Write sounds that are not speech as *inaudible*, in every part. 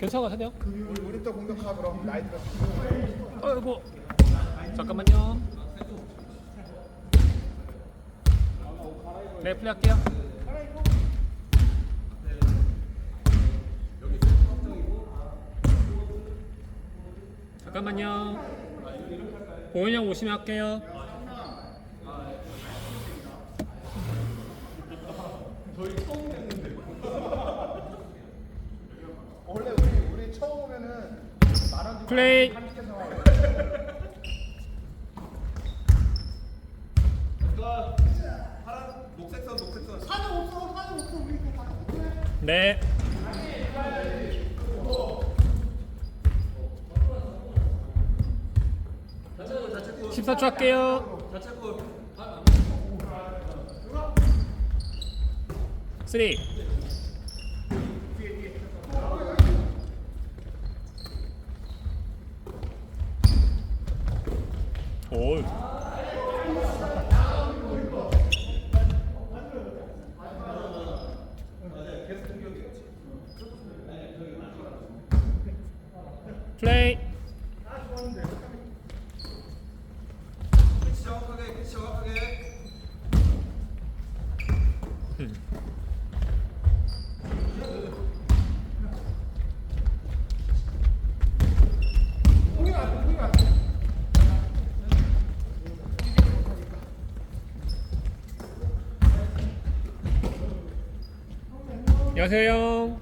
괜찮아 하세요. 우리 우리 또 공격하 그럼 라이트가 아이고 잠깐만요. 네 플레이할게요. 잠깐만요. 보현이 형 오시면 할게요. 원래 우리 우리 처음 오면은 만원 주고 플레이. 네. 자체골 14초 할게요. 자체 골 3 올. 플레이. 캐치 정확하게 캐치 정확하게 안녕하세요.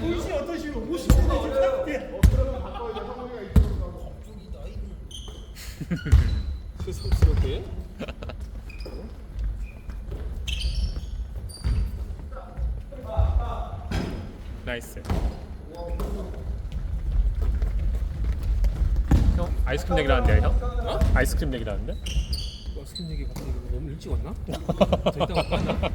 보이시 어떠시오? 50대 지금 30대. 어 그러면 바꿔야 돼. 성훈이가 이쪽으로 가고. 스스럽게 나이스. 형 아이스크림 내기라는데 형? 어? 아이스크림 내기라는데? 스킨 얘기 갑자기 찍 왔나? 저 이따 갈까?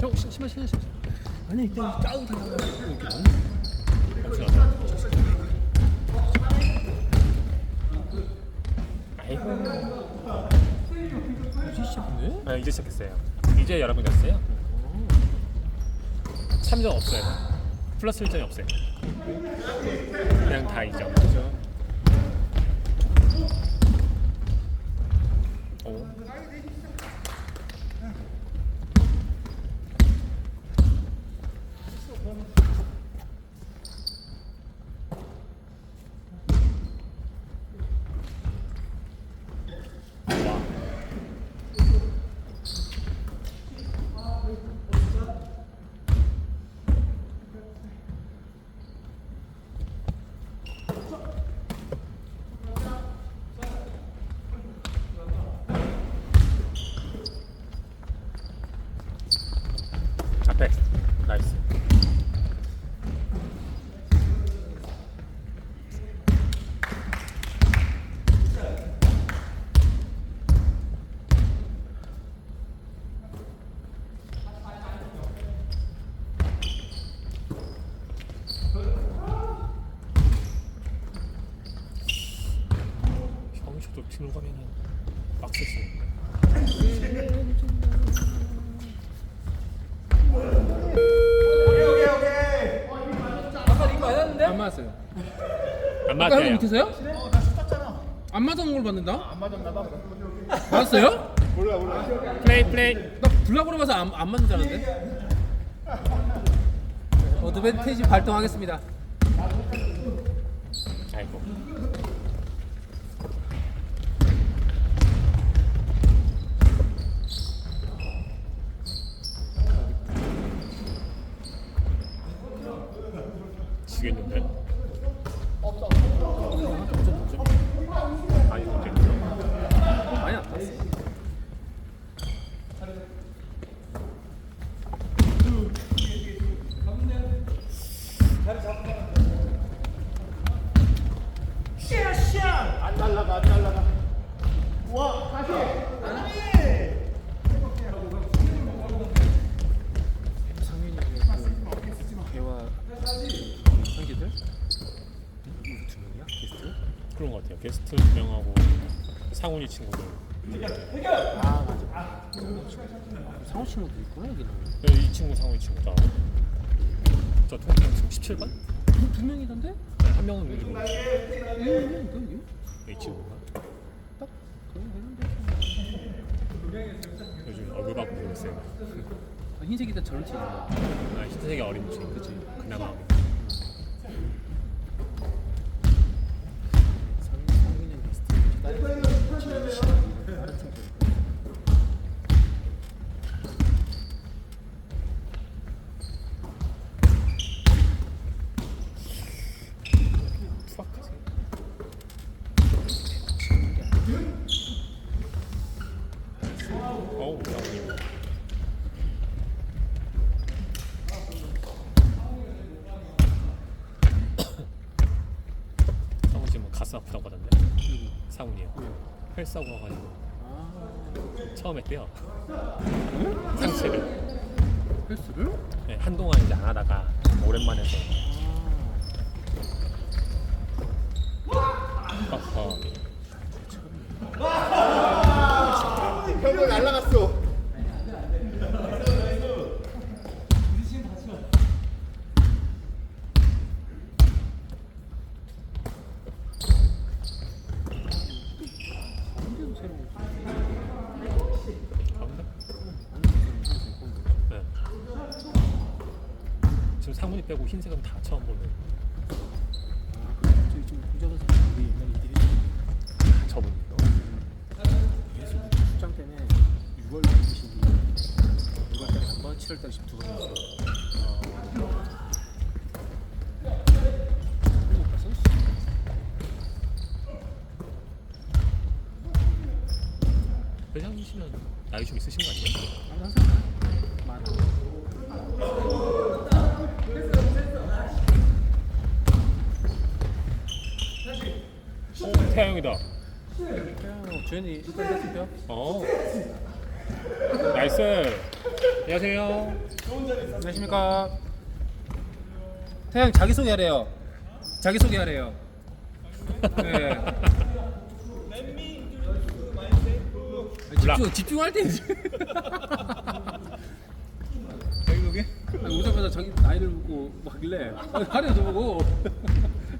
형 시- 신발 신발 신발. 아니 일단 짜고 다녀가지고 이렇게 아이고. 일찍 시작했네? 아, 이제 시작했어요. 이제 여러분 갔어요. 3점 없어요. 플러스 1점이 없어요. 그냥 다 2점. 오. 와. 앞에 나이스 저도 뒤로 가면은 빡세지 오케이 오케이 오케이 아까 이거 맞았는데? 안 맞았어요 안 아까 형 못했어요? 어 다시 땄잖아. 안 맞은 걸 받는다? 안 맞았나 봐. 맞았어요? 몰라 몰라. 플레이 플레이 나 블락으로 가서 안, 안 맞는 줄 알았는데 어드밴티지 발동하겠습니다 아이고 지겠는데? 아니 근데 많이 안 탔어 잘 나가 잘 나가 와 다시 상민이 그 개와 형제들? 이거 두 명이야? 게스트? 그런 것 같아요. 게스트 두 명하고 상훈이 친구들. 아 맞아. 상호 친구도 있구나 여기는. 그리고 이 친구 상훈이 친구다. 저 통장 지금 17반? 두 명이던데? 한 명은 요즘 예, 이거 이거 이 친구가 딱 그런 되는데. 요즘 얼굴 바꾸고 있어요. 아, 흰색이 다 저런 팀. 아, 흰색이 어린 친구. 그치. 그나마 게스트. 다른 팀. 다른 팀. 투박하지. 어우. 상훈 지금 뭐 가슴 아프다고 하던데. 상훈이요. 헬스하고 와가지고 아 처음 했대요. 상체를. 헬스를? 네, 한동안 이제 안 하다가 오랜만에 해서. 어허. 형은 날라갔어? 네. 지금 상훈이 빼고 흰색은 다 처음 보는 저기 좀 부자가 생긴 우리 옛날 이들이 저분. 출장 때문에 6월 말이신 분 6월 달에 한 번, 7월 달에 두 번. 했어요. 그리고 벌써 회장님이시면 나이 좀 있으신 거 아니에요? 항상 많아. 오, 태양이다. 주연이 일단 했을게요. 어. 나이스. 안녕하세요. 안녕하십니까. 태양 자기 소개하래요. 자기 소개하래요. 네. 집중 집중할 때 이제. 자기 소개? 아니, 오자마자 자기 나이를 묻고 막 하길래 아니, 하려 저보고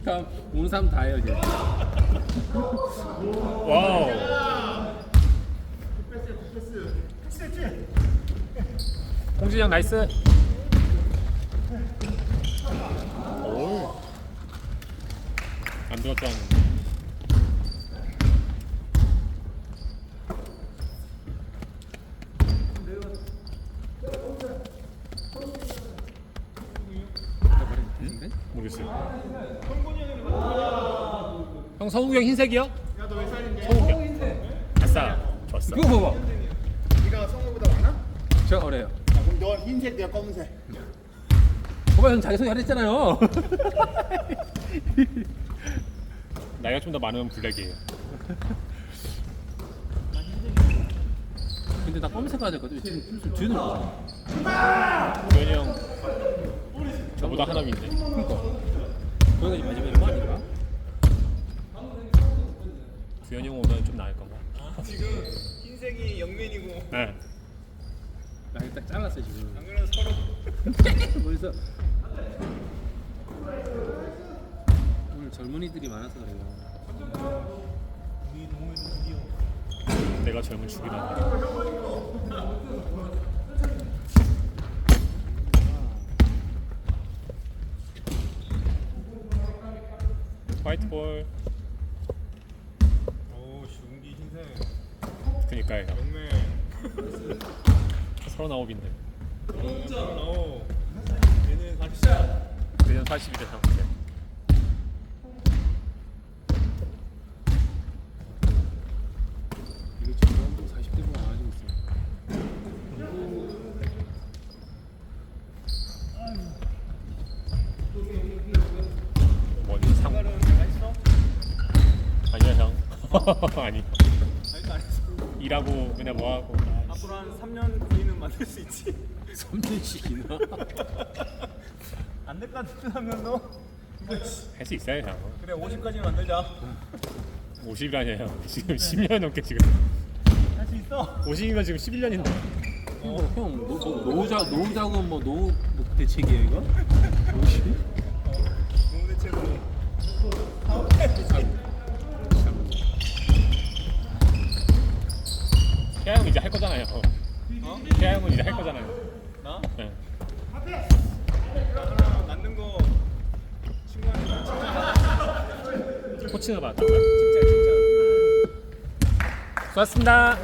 다음 오는 사람 다 해요 이제. 와우. 홍진영 나이스. 오. 안 들었죠. 모르겠어요. 형 성우경 흰색이요? 성우경. 아싸. 좋았어. 그거 봐봐. 네가 성우보다 많아? 제가 어래요. 아, 그럼 넌 흰색 내가 검은색 봐봐 형 자기 소개 하랬잖아요. *laughs* 나이가 좀 더 많으면 블랙이에요. 근데 나 검은색 가야 될거든 지금 좀 뒤는 거잖아. 주현이 형 저보다 하나 위인데. 그러니까. 거기가 지금 마지막에 뭐 아닌가? 주현이 형 오면 좀 나을 건가? 흰색이 영맨이고 네. 나 이거 딱 잘랐어 지금. 안 그래도 서로 *laughs* 벌써 오늘 젊은이들이 많아서 그래요. 내가 젊은 축이다. 화이트 볼. 오 슝기 흰색 그니까요. 영맨 서른아홉인데. 오 얘는 40살 내년 80이 돼 상태. 이거 지금 사람들 40대 보고 많아지고 있어. 뭐니 상. *laughs* 안 했어. 일하고 그냥 뭐 하고 앞으로 한 3년 뒤는 만들 수 있지. 3년씩이나 안 될 것 같은 3년도. 할 수 있어요 형 그래 50까지 만들자. 50이라뇨 형 지금 10년 넘게 지금 할 수 있어. 50이면 지금 11년인데 형, 형 뭐, 뭐, 노후 자 노후 자금 뭐 노후 뭐 대책이에요 이거? *laughs* 50? 농구 대책으로. 태아 형 이제 할 거잖아요 어? 태아 형은 이제 할 거잖아요 나? 네. 하나 만든 거 친구한테. 코치가 맞다 칭찬 칭찬. 수고하셨습니다